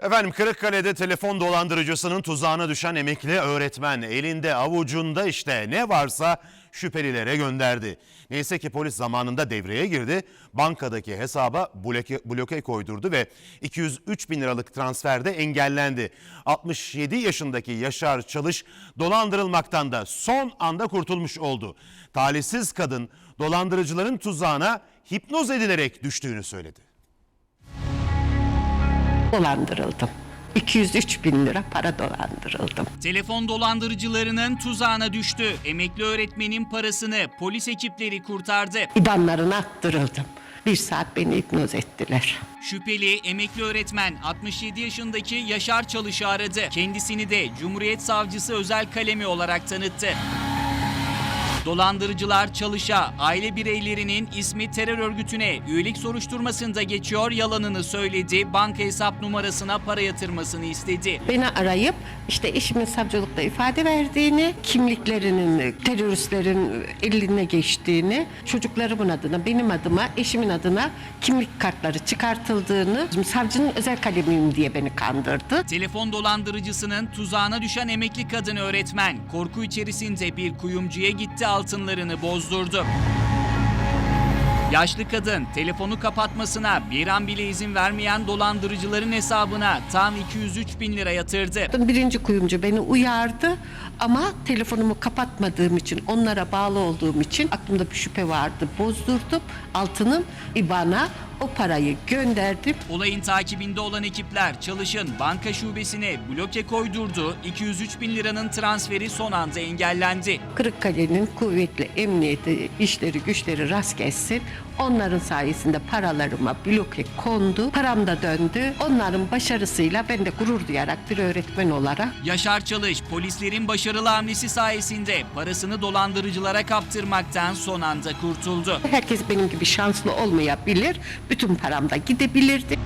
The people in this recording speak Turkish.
Efendim Kırıkkale'de telefon dolandırıcısının tuzağına düşen emekli öğretmen elinde avucunda işte ne varsa şüphelilere gönderdi. Neyse ki polis zamanında devreye girdi. Bankadaki hesaba bloke, bloke koydurdu ve 203 bin liralık transferde engellendi. 67 yaşındaki Yaşar Çalış dolandırılmaktan da son anda kurtulmuş oldu. Talihsiz kadın dolandırıcıların tuzağına hipnoz edilerek düştüğünü söyledi. Dolandırıldım. 203 bin lira para dolandırıldım. Telefon dolandırıcılarının tuzağına düştü. Emekli öğretmenin parasını polis ekipleri kurtardı. İbanlarına attırıldım. Bir saat beni hipnoz ettiler. Şüpheli emekli öğretmen 67 yaşındaki Yaşar Çalış'ı aradı. Kendisini de Cumhuriyet Savcısı özel kalemi olarak tanıttı. Dolandırıcılar Çalış'a aile bireylerinin ismi terör örgütüne üyelik soruşturmasında geçiyor yalanını söyledi. Banka hesap numarasına para yatırmasını istedi. Beni arayıp işte eşimin savcılıkta ifade verdiğini, kimliklerinin teröristlerin eline geçtiğini, çocuklarımın adına, benim adıma, eşimin adına kimlik kartları çıkartıldığını, savcının özel kalemiyim diye beni kandırdı. Telefon dolandırıcısının tuzağına düşen emekli kadın öğretmen korku içerisinde bir kuyumcuya gitti altınlarını bozdurdu. Yaşlı kadın telefonu kapatmasına bir an bile izin vermeyen dolandırıcıların hesabına tam 203 bin lira yatırdı. Birinci kuyumcu beni uyardı ama telefonumu kapatmadığım için, onlara bağlı olduğum için aklımda bir şüphe vardı. Bozdurdum. Altının IBAN'a o parayı gönderdim. Olayın takibinde olan ekipler çalışın banka şubesine bloke koydurdu. 203 bin liranın transferi son anda engellendi. Kırıkkale'nin kuvvetli emniyeti, işleri güçleri rast gelsin. Onların sayesinde paralarıma bloke kondu. Param da döndü. Onların başarısıyla ben de gurur duyarak bir öğretmen olarak Yaşar Çalış polislerin başarılı hamlesi sayesinde parasını dolandırıcılara kaptırmaktan son anda kurtuldu. herkes benim gibi şanslı olmayabilir. Bütün param da gidebilirdi.